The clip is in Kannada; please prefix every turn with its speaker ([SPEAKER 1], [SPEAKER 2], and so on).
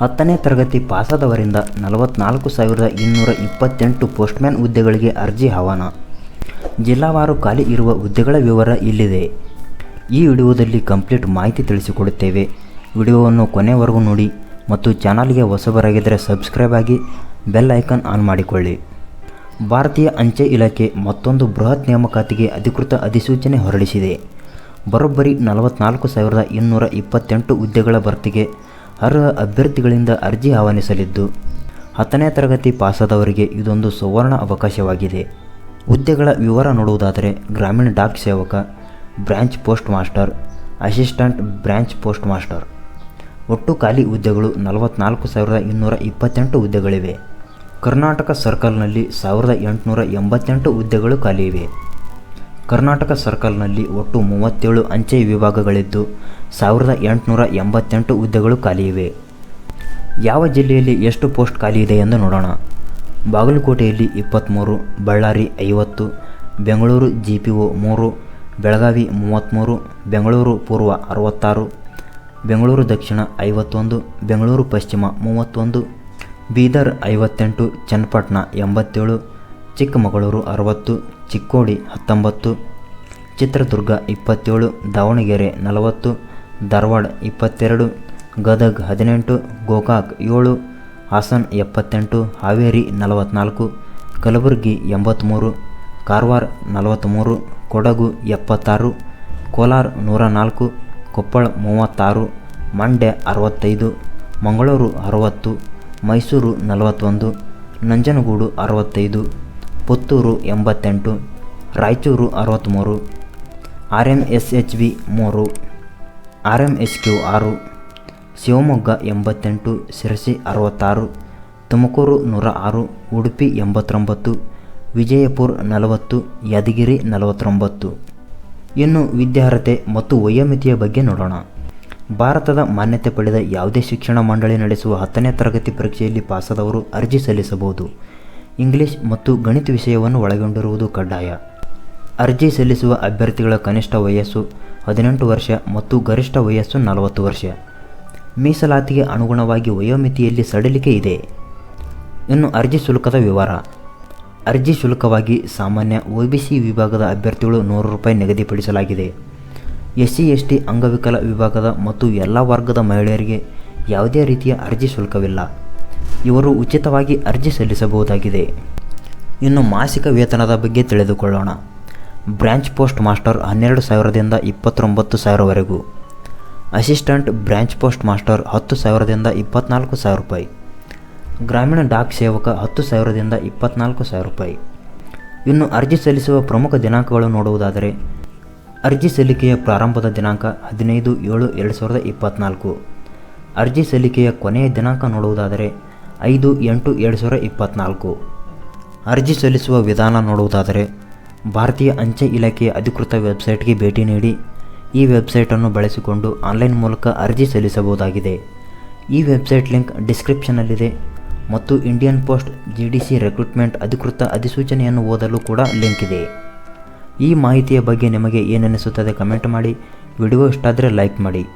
[SPEAKER 1] ಹತ್ತನೇ ತರಗತಿ ಪಾಸಾದವರಿಂದ ನಲವತ್ನಾಲ್ಕು ಸಾವಿರದ ಇನ್ನೂರ ಇಪ್ಪತ್ತೆಂಟು ಪೋಸ್ಟ್ಮ್ಯಾನ್ ಹುದ್ದೆಗಳಿಗೆ ಅರ್ಜಿ ಆಹ್ವಾನ ಜಿಲ್ಲಾವಾರು ಖಾಲಿ ಇರುವ ಹುದ್ದೆಗಳ ವಿವರ ಇಲ್ಲಿದೆ. ಈ ವಿಡಿಯೋದಲ್ಲಿ ಕಂಪ್ಲೀಟ್ ಮಾಹಿತಿ ತಿಳಿಸಿಕೊಡುತ್ತೇವೆ. ವಿಡಿಯೋವನ್ನು ಕೊನೆವರೆಗೂ ನೋಡಿ ಮತ್ತು ಚಾನಲ್ಗೆ ಹೊಸಬರಾಗಿದ್ದರೆ ಸಬ್ಸ್ಕ್ರೈಬ್ ಆಗಿ ಬೆಲ್ ಐಕಾನ್ ಆನ್ ಮಾಡಿಕೊಳ್ಳಿ. ಭಾರತೀಯ ಅಂಚೆ ಇಲಾಖೆ ಮತ್ತೊಂದು ಬೃಹತ್ ನೇಮಕಾತಿಗೆ ಅಧಿಕೃತ ಅಧಿಸೂಚನೆ ಹೊರಡಿಸಿದೆ. ಬರೋಬ್ಬರಿ ನಲವತ್ನಾಲ್ಕು ಸಾವಿರದ ಇನ್ನೂರ ಇಪ್ಪತ್ತೆಂಟು ಹುದ್ದೆಗಳ ಭರ್ತಿಗೆ ಅರ್ಹ ಅಭ್ಯರ್ಥಿಗಳಿಂದ ಅರ್ಜಿ ಆಹ್ವಾನಿಸಲಿದ್ದು, ಹತ್ತನೇ ತರಗತಿ ಪಾಸಾದವರಿಗೆ ಇದೊಂದು ಸುವರ್ಣ ಅವಕಾಶವಾಗಿದೆ. ಹುದ್ದೆಗಳ ವಿವರ ನೋಡುವುದಾದರೆ ಗ್ರಾಮೀಣ ಡಾಕ್ ಸೇವಕ branch post master, assistant branch post master. ಒಟ್ಟು ಖಾಲಿ ಹುದ್ದೆಗಳು ನಲವತ್ತ್ನಾಲ್ಕು ಸಾವಿರದ ಇನ್ನೂರ ಇಪ್ಪತ್ತೆಂಟು ಹುದ್ದೆಗಳಿವೆ. ಕರ್ನಾಟಕ ಸರ್ಕಲ್ನಲ್ಲಿ ಸಾವಿರದ ಎಂಟುನೂರ ಎಂಬತ್ತೆಂಟು ಹುದ್ದೆಗಳು ಖಾಲಿ ಇವೆ. ಕರ್ನಾಟಕ ಸರ್ಕಲ್ನಲ್ಲಿ ಒಟ್ಟು ಮೂವತ್ತೇಳು ಅಂಚೆ ವಿಭಾಗಗಳಿದ್ದು ಸಾವಿರದ ಎಂಟುನೂರ ಎಂಬತ್ತೆಂಟು ಹುದ್ದೆಗಳು ಖಾಲಿ ಇವೆ ಯಾವ ಜಿಲ್ಲೆಯಲ್ಲಿ ಎಷ್ಟು ಪೋಸ್ಟ್ ಖಾಲಿ ಇದೆ ಎಂದು ನೋಡೋಣ. ಬಾಗಲಕೋಟೆಯಲ್ಲಿ ಇಪ್ಪತ್ತ್ಮೂರು ಬಳ್ಳಾರಿ ಐವತ್ತು, ಬೆಂಗಳೂರು ಜಿ ಪಿ ಒ ಮೂರು, ಬೆಳಗಾವಿ ಮೂವತ್ತ್ಮೂರು ಬೆಂಗಳೂರು ಪೂರ್ವ ಅರವತ್ತಾರು, ಬೆಂಗಳೂರು ದಕ್ಷಿಣ ಐವತ್ತೊಂದು, ಬೆಂಗಳೂರು ಪಶ್ಚಿಮ ಮೂವತ್ತೊಂದು, ಬೀದರ್ ಐವತ್ತೆಂಟು, ಚನ್ನಪಟ್ಟಣ ಎಂಬತ್ತೇಳು, ಚಿಕ್ಕಮಗಳೂರು ಅರವತ್ತು, ಚಿಕ್ಕೋಡಿ ಹತ್ತೊಂಬತ್ತು, ಚಿತ್ರದುರ್ಗ ಇಪ್ಪತ್ತೇಳು, ದಾವಣಗೆರೆ ನಲವತ್ತು ಧಾರವಾಡ ಇಪ್ಪತ್ತೆರಡು, ಗದಗ್ ಹದಿನೆಂಟು, ಗೋಕಾಕ್ ಏಳು, ಹಾಸನ್ ಎಪ್ಪತ್ತೆಂಟು, ಹಾವೇರಿ ನಲವತ್ತ್ನಾಲ್ಕು ಕಲಬುರಗಿ ಎಂಬತ್ತ್ಮೂರು ಕಾರವಾರ ನಲವತ್ತ್ಮೂರು ಕೊಡಗು ಎಪ್ಪತ್ತಾರು, ಕೋಲಾರ ನೂರ ನಾಲ್ಕು ಕೊಪ್ಪಳ ಮೂವತ್ತಾರು, ಮಂಡ್ಯ ಅರವತ್ತೈದು, ಮಂಗಳೂರು ಅರವತ್ತು, ಮೈಸೂರು ನಲವತ್ತೊಂದು, ನಂಜನಗೂಡು ಅರವತ್ತೈದು, ಪುತ್ತೂರು ಎಂಬತ್ತೆಂಟು, ರಾಯಚೂರು ಅರವತ್ತ್ಮೂರು R M S H V ಮೂರು. ಆರ್ ಎಂ ಎಸ್ ಕ್ಯೂ ಆರು ಶಿವಮೊಗ್ಗ ಎಂಬತ್ತೆಂಟು, ಶಿರಸಿ ಅರವತ್ತಾರು, ತುಮಕೂರು ನೂರ ಆರು ಉಡುಪಿ ಎಂಬತ್ತೊಂಬತ್ತು, ವಿಜಯಪುರ ನಲವತ್ತು, ಯಾದಗಿರಿ ನಲವತ್ತೊಂಬತ್ತು. ಇನ್ನು ವಿದ್ಯಾರ್ಹತೆ ಮತ್ತು ವಯೋಮಿತಿಯ ಬಗ್ಗೆ ನೋಡೋಣ. ಭಾರತದ ಮಾನ್ಯತೆ ಪಡೆದ ಯಾವುದೇ ಶಿಕ್ಷಣ ಮಂಡಳಿ ನಡೆಸುವ ಹತ್ತನೇ ತರಗತಿ ಪರೀಕ್ಷೆಯಲ್ಲಿ ಪಾಸಾದವರು ಅರ್ಜಿ ಸಲ್ಲಿಸಬಹುದು. ಇಂಗ್ಲಿಷ್ ಮತ್ತು ಗಣಿತ ವಿಷಯವನ್ನು ಒಳಗೊಂಡಿರುವುದು ಕಡ್ಡಾಯ. ಅರ್ಜಿ ಸಲ್ಲಿಸುವ ಅಭ್ಯರ್ಥಿಗಳ ಕನಿಷ್ಠ ವಯಸ್ಸು ಹದಿನೆಂಟು ವರ್ಷ ಮತ್ತು ಗರಿಷ್ಠ ವಯಸ್ಸು ನಲವತ್ತು ವರ್ಷ. ಮೀಸಲಾತಿಗೆ ಅನುಗುಣವಾಗಿ ವಯೋಮಿತಿಯಲ್ಲಿ ಸಡಿಲಿಕೆ ಇದೆ. ಇನ್ನು ಅರ್ಜಿ ಶುಲ್ಕದ ವಿವರ. ಅರ್ಜಿ ಶುಲ್ಕವಾಗಿ ಸಾಮಾನ್ಯ ಒ ಬಿ ಸಿ ವಿಭಾಗದ ಅಭ್ಯರ್ಥಿಗಳು ನೂರು ರೂಪಾಯಿ ನಿಗದಿಪಡಿಸಲಾಗಿದೆ. ಎಸ್ ಸಿ ಎಸ್ ಟಿ ಅಂಗವಿಕಲ ವಿಭಾಗದ ಮತ್ತು ಎಲ್ಲ ವರ್ಗದ ಮಹಿಳೆಯರಿಗೆ ಯಾವುದೇ ರೀತಿಯ ಅರ್ಜಿ ಶುಲ್ಕವಿಲ್ಲ. ಇವರು ಉಚಿತವಾಗಿ ಅರ್ಜಿ ಸಲ್ಲಿಸಬಹುದಾಗಿದೆ. ಇನ್ನು ಮಾಸಿಕ ವೇತನದ ಬಗ್ಗೆ ತಿಳಿದುಕೊಳ್ಳೋಣ. ಬ್ರಾಂಚ್ ಪೋಸ್ಟ್ ಮಾಸ್ಟರ್ ಹನ್ನೆರಡು ಸಾವಿರದಿಂದ ಇಪ್ಪತ್ತೊಂಬತ್ತು ಸಾವಿರವರೆಗೂ ಅಸಿಸ್ಟೆಂಟ್ ಬ್ರಾಂಚ್ ಪೋಸ್ಟ್ ಮಾಸ್ಟರ್ ಹತ್ತು ಸಾವಿರದಿಂದ ಇಪ್ಪತ್ನಾಲ್ಕು ಸಾವಿರ ರೂಪಾಯಿ. ಗ್ರಾಮೀಣ ಡಾಕ್ ಸೇವಕ ಹತ್ತು ಸಾವಿರದಿಂದ ಇಪ್ಪತ್ನಾಲ್ಕು ಸಾವಿರ ರೂಪಾಯಿ. ಇನ್ನು ಅರ್ಜಿ ಸಲ್ಲಿಸುವ ಪ್ರಮುಖ ದಿನಾಂಕಗಳು ನೋಡುವುದಾದರೆ, ಅರ್ಜಿ ಸಲ್ಲಿಕೆಯ ಪ್ರಾರಂಭದ ದಿನಾಂಕ ಹದಿನೈದು ಏಳು ಎರಡು ಸಾವಿರದ ಇಪ್ಪತ್ತ್ನಾಲ್ಕು ಅರ್ಜಿ ಸಲ್ಲಿಕೆಯ ಕೊನೆಯ ದಿನಾಂಕ ನೋಡುವುದಾದರೆ, ಐದು ಎಂಟು ಎರಡು ಸಾವಿರದ ಇಪ್ಪತ್ತ್ನಾಲ್ಕು ಅರ್ಜಿ ಸಲ್ಲಿಸುವ ವಿಧಾನ ನೋಡುವುದಾದರೆ ಭಾರತೀಯ ಅಂಚೆ ಇಲಾಖೆಯ ಅಧಿಕೃತ ವೆಬ್ಸೈಟ್ಗೆ ಭೇಟಿ ನೀಡಿ ಈ ವೆಬ್ಸೈಟನ್ನು ಬಳಸಿಕೊಂಡು ಆನ್ಲೈನ್ ಮೂಲಕ ಅರ್ಜಿ ಸಲ್ಲಿಸಬಹುದಾಗಿದೆ. ಈ ವೆಬ್ಸೈಟ್ ಲಿಂಕ್ ಡಿಸ್ಕ್ರಿಪ್ಷನಲ್ಲಿದೆ ಮತ್ತು Indian post G D C recruitment ಅಧಿಕೃತ ಅಧಿಸೂಚನೆಯನ್ನು ಓದಲು ಕೂಡ ಲಿಂಕ್ ಇದೆ. ಈ ಮಾಹಿತಿಯ ಬಗ್ಗೆ ನಿಮಗೆ ಏನನ್ನಿಸುತ್ತದೆ ಕಮೆಂಟ್ ಮಾಡಿ, ವಿಡಿಯೋ ಇಷ್ಟಾದರೆ ಲೈಕ್ ಮಾಡಿ.